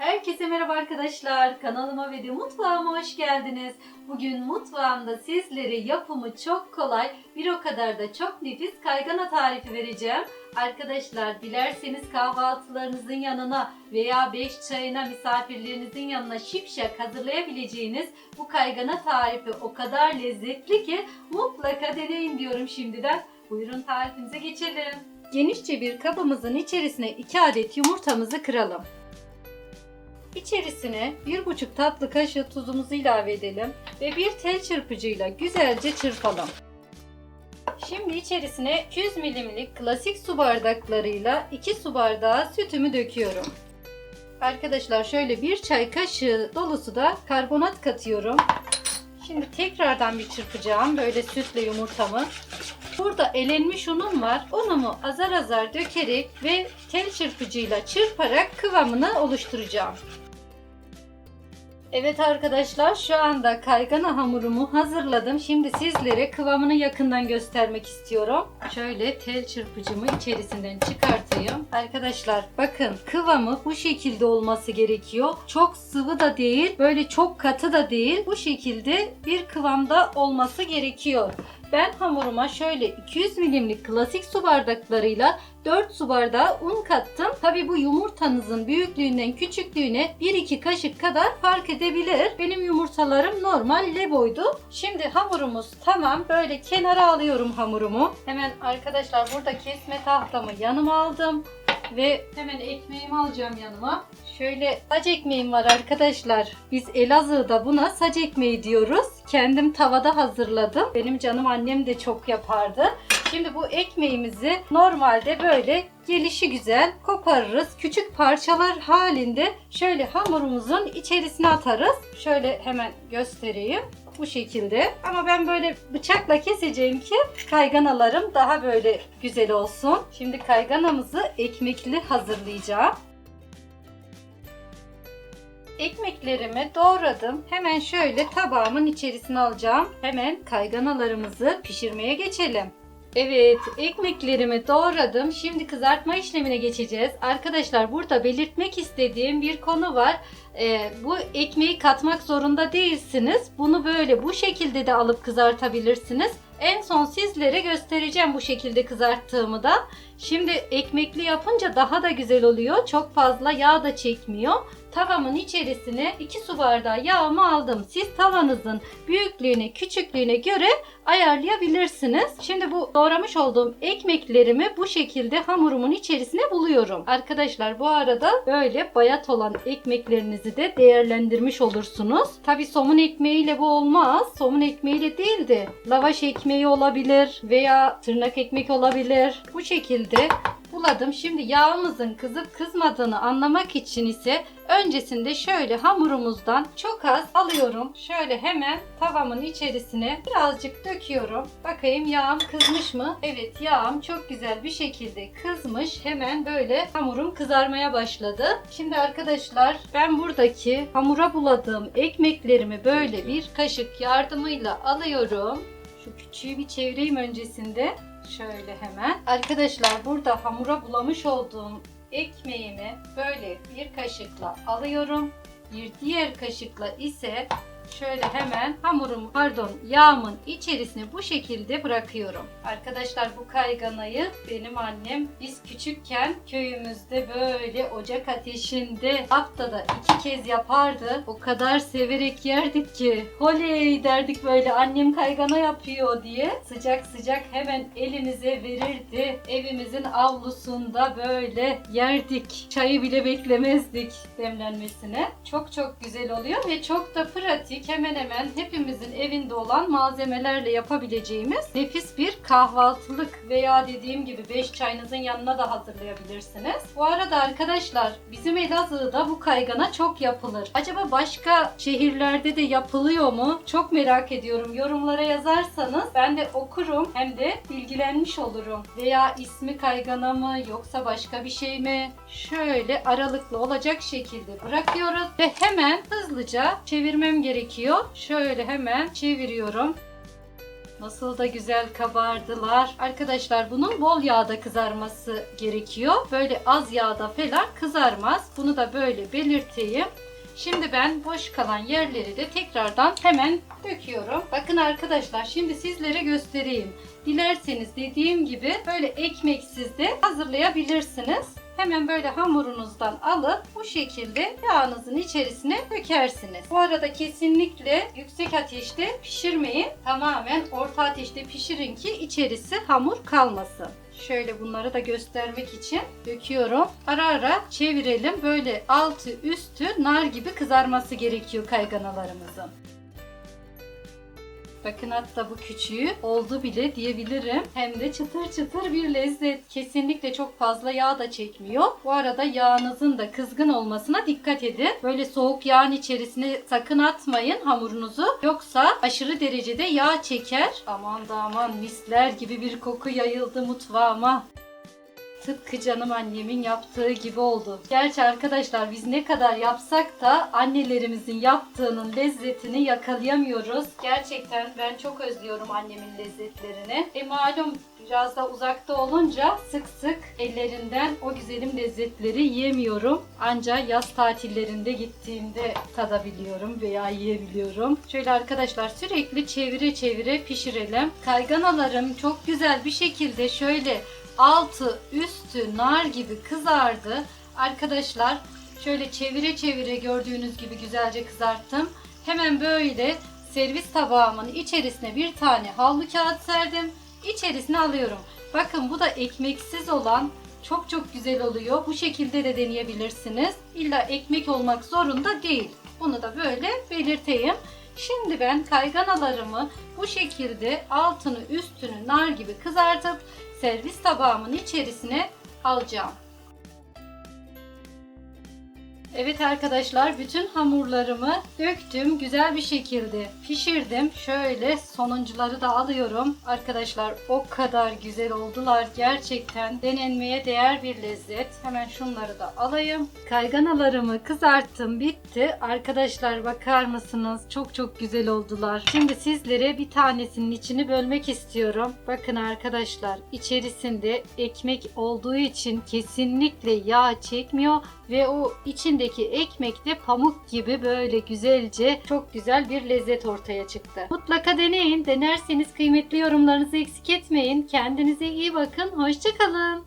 Herkese merhaba arkadaşlar. Kanalıma ve de mutfağıma hoş geldiniz. Bugün mutfağımda sizlere yapımı çok kolay, bir o kadar da çok nefis kaygana tarifi vereceğim. Arkadaşlar dilerseniz kahvaltılarınızın yanına veya 5 çayına misafirlerinizin yanına şipşak hazırlayabileceğiniz bu kaygana tarifi o kadar lezzetli ki mutlaka deneyin diyorum şimdiden. Buyurun tarifimize geçelim. Genişçe bir kabımızın içerisine 2 adet yumurtamızı kıralım. İçerisine 1,5 tatlı kaşığı tuzumuzu ilave edelim ve bir tel çırpıcıyla güzelce çırpalım. Şimdi içerisine 200 milimlik klasik su bardaklarıyla 2 su bardağı sütümü döküyorum. Arkadaşlar şöyle bir çay kaşığı dolusu da karbonat katıyorum. Şimdi tekrardan bir çırpacağım böyle sütle yumurtamı. Burada elenmiş unum var. Unumu azar azar dökerek ve tel çırpıcıyla çırparak kıvamını oluşturacağım. Evet arkadaşlar şu anda kaygana hamurumu hazırladım. Şimdi sizlere kıvamını yakından göstermek istiyorum. Şöyle tel çırpıcımı içerisinden çıkartayım. Arkadaşlar bakın kıvamı bu şekilde olması gerekiyor. Çok sıvı da değil, böyle çok katı da değil. Bu şekilde bir kıvamda olması gerekiyor. Ben hamuruma şöyle 200 milimlik klasik su bardaklarıyla 4 su bardağı un kattım. Tabi bu yumurtanızın büyüklüğünden küçüklüğüne 1-2 kaşık kadar fark edebilir. Benim yumurtalarım normal le boydu. Şimdi hamurumuz tamam. Böyle kenara alıyorum hamurumu. Hemen arkadaşlar burada kesme tahtamı yanıma aldım. Ve hemen ekmeğimi alacağım yanıma. Şöyle saç ekmeğim var arkadaşlar. Biz Elazığ'da buna saç ekmeği diyoruz. Kendim tavada hazırladım. Benim canım annem de çok yapardı. Şimdi bu ekmeğimizi normalde böyle gelişi güzel koparırız. Küçük parçalar halinde şöyle hamurumuzun içerisine atarız. Şöyle hemen göstereyim. Bu şekilde. Ama ben böyle bıçakla keseceğim ki kayganalarım daha böyle güzel olsun. Şimdi kayganamızı ekmekli hazırlayacağım. Ekmeklerimi doğradım. Hemen şöyle tabağımın içerisine alacağım. Hemen kayganalarımızı pişirmeye geçelim. Evet, ekmeklerimi doğradım. Şimdi kızartma işlemine geçeceğiz. Arkadaşlar burada belirtmek istediğim bir konu var. Ee, bu ekmeği katmak zorunda değilsiniz. Bunu böyle bu şekilde de alıp kızartabilirsiniz. En son sizlere göstereceğim bu şekilde kızarttığımı da. Şimdi ekmekli yapınca daha da güzel oluyor. Çok fazla yağ da çekmiyor. Tavamın içerisine 2 su bardağı yağımı aldım. Siz tavanızın büyüklüğüne, küçüklüğüne göre ayarlayabilirsiniz. Şimdi bu doğramış olduğum ekmeklerimi bu şekilde hamurumun içerisine buluyorum. Arkadaşlar bu arada böyle bayat olan ekmeklerinizi de değerlendirmiş olursunuz. Tabi somun ekmeğiyle bu olmaz. Somun ekmeğiyle değil de lavaş ekmeği olabilir veya tırnak ekmek olabilir. Bu şekilde buladım. Şimdi yağımızın kızıp kızmadığını anlamak için ise öncesinde şöyle hamurumuzdan çok az alıyorum. Şöyle hemen tavamın içerisine birazcık döküyorum. Bakayım yağım kızmış mı? Evet yağım çok güzel bir şekilde kızmış. Hemen böyle hamurum kızarmaya başladı. Şimdi arkadaşlar ben buradaki hamura buladığım ekmeklerimi böyle bir kaşık yardımıyla alıyorum. Şu küçüğü bir çevireyim öncesinde. Şöyle hemen. Arkadaşlar burada hamura bulamış olduğum ekmeğimi böyle bir kaşıkla alıyorum. Bir diğer kaşıkla ise şöyle hemen hamurum pardon yağımın içerisine bu şekilde bırakıyorum. Arkadaşlar bu kayganayı benim annem biz küçükken köyümüzde böyle ocak ateşinde haftada iki kez yapardı. O kadar severek yerdik ki holey derdik böyle annem kaygana yapıyor diye. Sıcak sıcak hemen elimize verirdi. Evimizin avlusunda böyle yerdik. Çayı bile beklemezdik demlenmesine. Çok çok güzel oluyor ve çok da pratik hemen hemen hepimizin evinde olan malzemelerle yapabileceğimiz nefis bir kahvaltılık veya dediğim gibi 5 çayınızın yanına da hazırlayabilirsiniz. Bu arada arkadaşlar bizim Elazığ'da bu kaygana çok yapılır. Acaba başka şehirlerde de yapılıyor mu? Çok merak ediyorum. Yorumlara yazarsanız ben de okurum hem de bilgilenmiş olurum. Veya ismi kaygana mı yoksa başka bir şey mi? Şöyle aralıklı olacak şekilde bırakıyoruz ve hemen hızlıca çevirmem gerekiyor. Şöyle hemen çeviriyorum. Nasıl da güzel kabardılar. Arkadaşlar bunun bol yağda kızarması gerekiyor. Böyle az yağda falan kızarmaz. Bunu da böyle belirteyim. Şimdi ben boş kalan yerleri de tekrardan hemen döküyorum. Bakın arkadaşlar şimdi sizlere göstereyim. Dilerseniz dediğim gibi böyle ekmeksiz de hazırlayabilirsiniz. Hemen böyle hamurunuzdan alıp bu şekilde yağınızın içerisine dökersiniz. Bu arada kesinlikle yüksek ateşte pişirmeyin. Tamamen orta ateşte pişirin ki içerisi hamur kalmasın. Şöyle bunları da göstermek için döküyorum. Ara ara çevirelim. Böyle altı üstü nar gibi kızarması gerekiyor kayganalarımızın. Bakın hatta bu küçüğü oldu bile diyebilirim. Hem de çıtır çıtır bir lezzet. Kesinlikle çok fazla yağ da çekmiyor. Bu arada yağınızın da kızgın olmasına dikkat edin. Böyle soğuk yağın içerisine sakın atmayın hamurunuzu. Yoksa aşırı derecede yağ çeker. Aman da aman misler gibi bir koku yayıldı mutfağıma. Tıpkı canım annemin yaptığı gibi oldu. Gerçi arkadaşlar biz ne kadar yapsak da annelerimizin yaptığının lezzetini yakalayamıyoruz. Gerçekten ben çok özlüyorum annemin lezzetlerini. E malum biraz da uzakta olunca sık sık ellerinden o güzelim lezzetleri yiyemiyorum. Ancak yaz tatillerinde gittiğimde tadabiliyorum veya yiyebiliyorum. Şöyle arkadaşlar sürekli çevire çevire pişirelim. Kayganalarım çok güzel bir şekilde şöyle altı üstü nar gibi kızardı. Arkadaşlar şöyle çevire çevire gördüğünüz gibi güzelce kızarttım. Hemen böyle servis tabağımın içerisine bir tane havlu kağıt serdim. İçerisine alıyorum. Bakın bu da ekmeksiz olan çok çok güzel oluyor. Bu şekilde de deneyebilirsiniz. İlla ekmek olmak zorunda değil. Bunu da böyle belirteyim. Şimdi ben kayganalarımı bu şekilde altını üstünü nar gibi kızartıp servis tabağımın içerisine alacağım. Evet arkadaşlar bütün hamurlarımı döktüm. Güzel bir şekilde pişirdim. Şöyle sonuncuları da alıyorum. Arkadaşlar o kadar güzel oldular. Gerçekten denenmeye değer bir lezzet. Hemen şunları da alayım. Kayganalarımı kızarttım. Bitti. Arkadaşlar bakar mısınız? Çok çok güzel oldular. Şimdi sizlere bir tanesinin içini bölmek istiyorum. Bakın arkadaşlar içerisinde ekmek olduğu için kesinlikle yağ çekmiyor ve o içindeki ekmek de pamuk gibi böyle güzelce çok güzel bir lezzet ortaya çıktı. Mutlaka deneyin. Denerseniz kıymetli yorumlarınızı eksik etmeyin. Kendinize iyi bakın. Hoşçakalın.